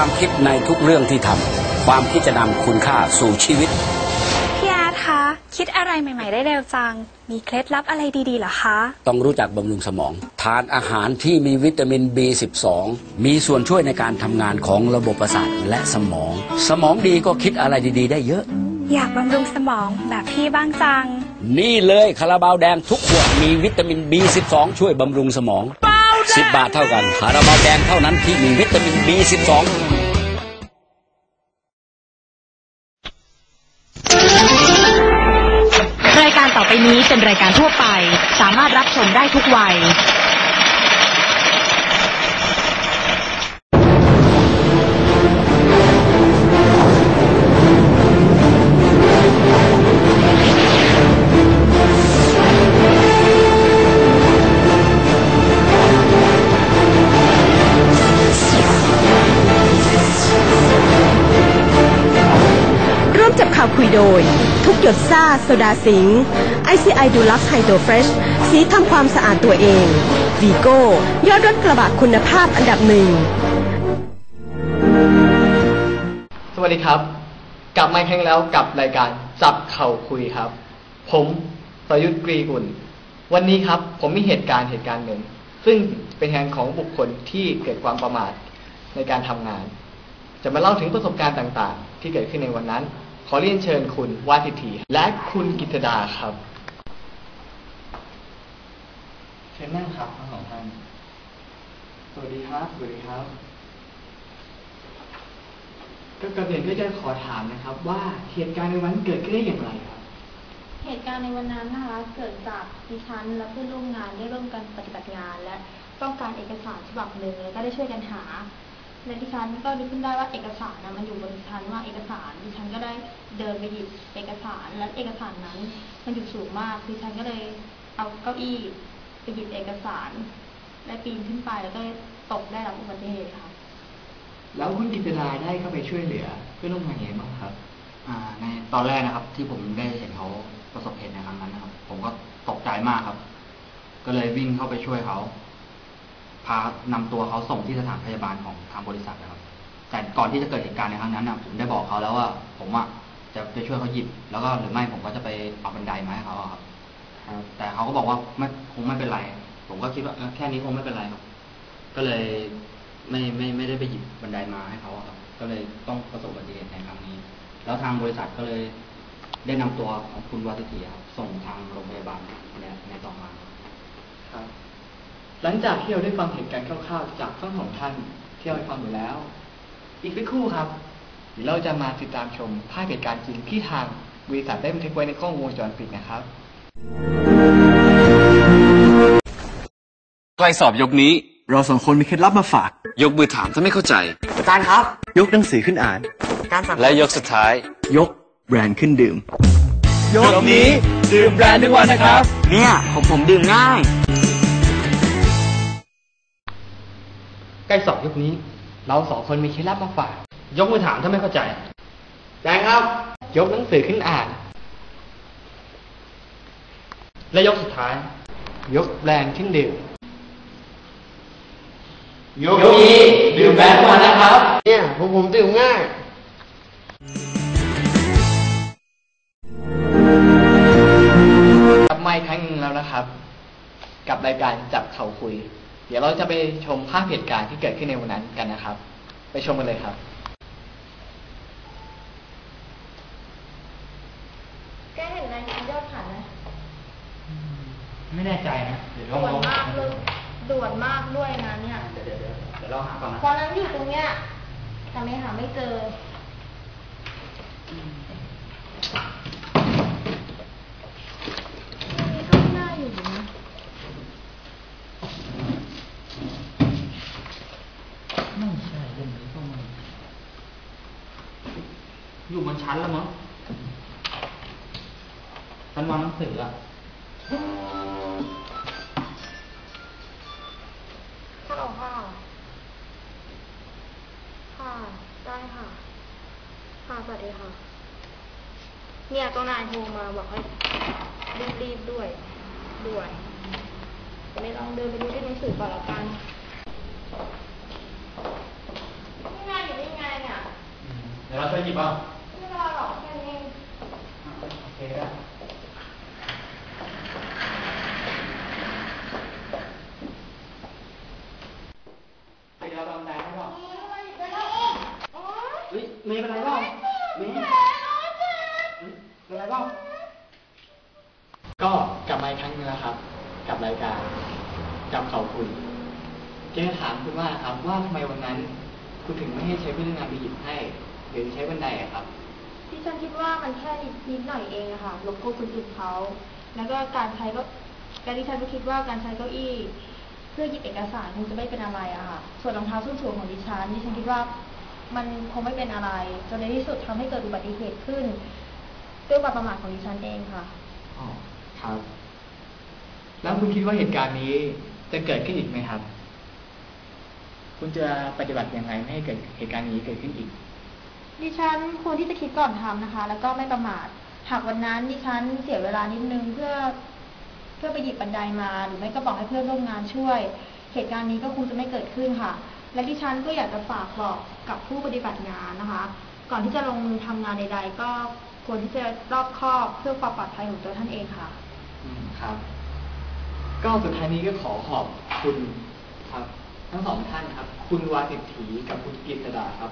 ความคิดในทุกเรื่องที่ทำความคิดจะนำคุณค่าสู่ชีวิต พี่อาร์ตคะ คิดอะไรใหม่ ๆ ได้เร็วจัง มีเคล็ดลับอะไรดีๆเหรอคะ ต้องรู้จักบำรุงสมอง ทานอาหารที่มีวิตามิน B12 มีส่วนช่วยในการทำงานของระบบประสาทและสมอง สมองดีก็คิดอะไรดีๆ ได้เยอะ อยากบำรุงสมองแบบพี่บ้างจัง นี่เลยคาราบาวแดงทุกขวดมีวิตามิน B12 ช่วยบำรุงสมอง 10 บาทเท่ากันคาราบาลแดงเท่านั้นที่มีวิตามิน B12 รายการต่อไปนี้เป็นรายการทั่วไป สามารถรับชมได้ทุกวัยาวคุยโดย ทุกหยดซ่าโซดาสิง ICI ดูลักไฮโดรเฟรชสีทำความสะอาดตัวเองวีโก้ยอดรถกระบะคุณภาพอันดับหนึ่ง สวัสดีครับ กลับมาอีกครั้งแล้วกับรายการจับเข่าคุยครับ ผมปรยุทธกรีกุลวันนี้ครับผมมีเหตุการณ์เหตุการณ์หนึ่ง ซึ่งเป็นเหตุของบุคคลที่เกิดความประมาทในการทำงาน จะมาเล่าถึงประสบการณ์ต่างๆ ที่เกิดขึ้นในวันนั้น ขอเรียนเชิญคุณวาทิธีและคุณกิตดาครับ เชิญนั่งครับทั้งสองท่าน สวัสดีครับ สวัสดีครับ ก็กระเด็นก็จะขอถามนะครับ ว่าเหตุการณ์ในวันนั้นเกิดขึ้นได้อย่างไรครับ เหตุการณ์ในวันนั้นนะคะเกิดจากดิฉันและเพื่อนร่วมงานได้ร่วมกันปฏิบัติงาน และต้องการเอกสารฉบับหนึ่งแล้วก็ได้ช่วยกันหา และดิฉันก็นึกขึ้นได้ว่าเอกสารนะมันอยู่บนดิฉันว่าเอกสารดิฉันก็ได้เดินไปหยิบเอกสารและเอกสารนั้น มันอยู่สูงมากดิฉันก็เลยเอาเก้าอี้ไปหยิบเอกสาร และปีนขึ้นไปแล้วก็ตกได้รับอุบัติเหตุค่ะ แล้วคุณกิตดาได้เข้าไปช่วยเหลือเพื่อนร่วมงานยังไงบ้างครับอ่าในตอนแรกนะครับ ที่ผมได้เห็นเขาประสบเหตุในครั้งนั้นนะครับ ผมก็ตกใจมากครับ ก็เลยวิ่งเข้าไปช่วยเขา พานำตัวเขาส่งที่สถานพยาบาลของทางบริษัทนะครับ แต่ก่อนที่จะเกิดเหตุการณ์ในครั้งนั้นนะผมได้บอกเขาแล้วว่าผมอะจะไปช่วยเขาหยิบ แล้วก็หรือไม่ผมก็จะไปเอาบันไดมาให้เขาอะครับครับแต่เขาก็บอกว่าไม่คงไม่เป็นไร ผมก็คิดว่าเออแค่นี้คงไม่เป็นไรครับ ก็เลยไม่ไม่ไม่ได้ไปหยิบบันไดมาให้เขาอะครับ ก็เลยต้องประสบอุบัติเหตุในครั้งนี้ แล้วทางบริษัทก็เลยได้นำตัวของคุณวัติธีครับส่งทางโรงพยาบาลในในต่อมาครับ หลังจากที่เราได้ฟังเหตุการณ์คร่าวๆจากทั้งสองท่านที่เราได้ฟังอยู่แล้ว อีกสักครู่ครับเดี๋ยวเราจะมาติดตามชมภาพเหตุการณ์จริงที่ทางบริษัทได้บันทึกไว้ในกล้องวงจรปิดนะครับ ใครสอบยกนี้ เราสองคนมีเคล็ดลับมาฝาก ยกมือถามถ้าไม่เข้าใจ อาจารย์ครับ ยกหนังสือขึ้นอ่านและยกสุดท้าย ยกแบรนด์ขึ้นดื่ม ยกนี้ดื่มแบรนด์ทุกวันนะครับ เนี่ยของผมดื่มง่าย ใกล้สอบยุคนี้ เราสองคนมีเคล็ดลับมาฝาก ยกมือถามถ้าไม่เข้าใจได้ครับ ยกหนังสือขึ้นอ่าน และยกสุดท้าย ยกแบรนด์ขึ้นดื่มยกนี้ดื่มแบรนด์ทุกวันนะครับ เนี่ยผมผมดื่มง่ายกลับมาอีกครั้งหนึงแล้วนะครับ กับรายการจับเข่าคุย เดี๋ยวเราจะไปชมภาพเหตุการณ์ที่เกิดขึ้นในวันนั้นกันนะครับ ไปชมกันเลยครับ แกเห็นรายงานยอดขายไหมไม่แน่ใจนะ เดี๋ยวลองด่วนลองมากเลยด่วนมากด้วยนะเนี่ยเดี๋ยวเดี๋ยวเดี๋ยวเดี๋ยวเราหาก่อนนะตอนนั้นอยู่ตรงเนี้ยแต่ไม่หาไม่เจอ นี่ก็ไม่น่าอยู่นะ ไม่ใช่เรื่องนี้ก็มันอยู่บน ชั้นแล้วมั้งชั้นวางหนังสืออะฮัลโหลค่ะ ค่ะ ได้ค่ะ ค่ะสวัสดีค่ะ เนี่ยตัวนายโทรมาบอกให้รีบๆด้วย ด่วนจะไม่ลองเดินไปดูที่หนังสือก่อนละกันนี่นายอยู่ได้ไงดี๋ยวเราช่วยหยิบบ้างไม่เป็นไรหรอกแค่นี้เอง โอเคได้ไปเราทำได้ไหมบ้าง เฮ้ยเมย์เป็นไรบ้างเมย์เป็นไรบ้างก็กลับมาอีกครั้งหนึงแล้วครับ กับรายการจับเขาคุยจะถามคุณว่าครับว่าทำไมวันนั้น คุณถึงไม่ให้ใช้พนักงานไปหยิบให้หรือใช้บันไดอะครับ ที่ฉันคิดว่ามันแค่นิดนิดหน่อยเองอะค่ะรบกวนคนอื่นเขาแล้วก็การใช้ก็การที่ฉันก็คิดว่าการใช้เก้าอี้ เพื่อหยิบเอกสารคงจะไม่เป็นอะไรอะค่ะ ส่วนรองเท้าส้นสูงของดิฉันดิฉันคิดว่า มันคงไม่เป็นอะไร จนในที่สุดทำให้เกิดอุบัติเหตุขึ้น ด้วยความประมาทของดิฉันเองค่ะอ๋อครับ แล้วคุณคิดว่าเหตุการณ์นี้จะเกิดขึ้นอีกไหมครับ คุณจะปฏิบัติยังไงไม่ให้เกิดเหตุการณ์นี้เกิดขึ้นอีก ดิฉันควรที่จะคิดก่อนทำนะคะ แล้วก็ไม่ประมาท หากวันนั้นดิฉันเสียเวลานิดนึงเพื่อเพื่อไปหยิบบันไดมา หรือไม่ก็บอกให้เพื่อนร่วมงานช่วย เหตุการณ์นี้ก็คงจะไม่เกิดขึ้นค่ะ และดิฉันก็อยากจะฝากบอกกับผู้ปฏิบัติงานนะคะ ก่อนที่จะลงมือทำงานใด ๆ ก็ควรที่จะรอบคอบเพื่อความปลอดภัยของตัวท่านเองค่ะ อืมครับ ก็สุดท้ายนี้ก็ขอขอบคุณครับ ทั้งสองท่านครับ คุณวาสิทธีกับคุณกฤษดาครับ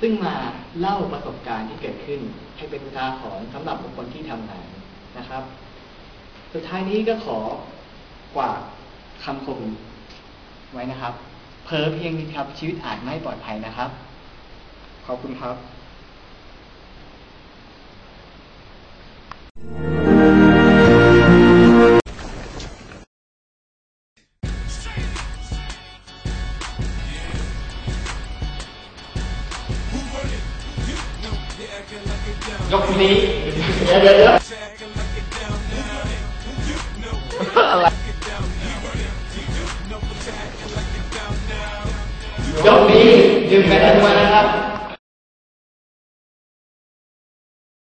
ซึ่งมาเล่าประสบการณ์ที่เกิดขึ้น ให้เป็นอุทาหรณ์สำหรับบุคคลที่ทำงานนะครับ สุดท้ายนี้ก็ขอกว่าดคำคมไว้นะครับ เพ้อเพียงนี้ครับ ชีวิตอาจไม่ปลอดภัยนะครับ ขอบคุณครับยกนี้เดี๋ยวเดี๋ยวเดี๋ยวอะไร ยกนี้ยืมกันทั้งวันนะครับ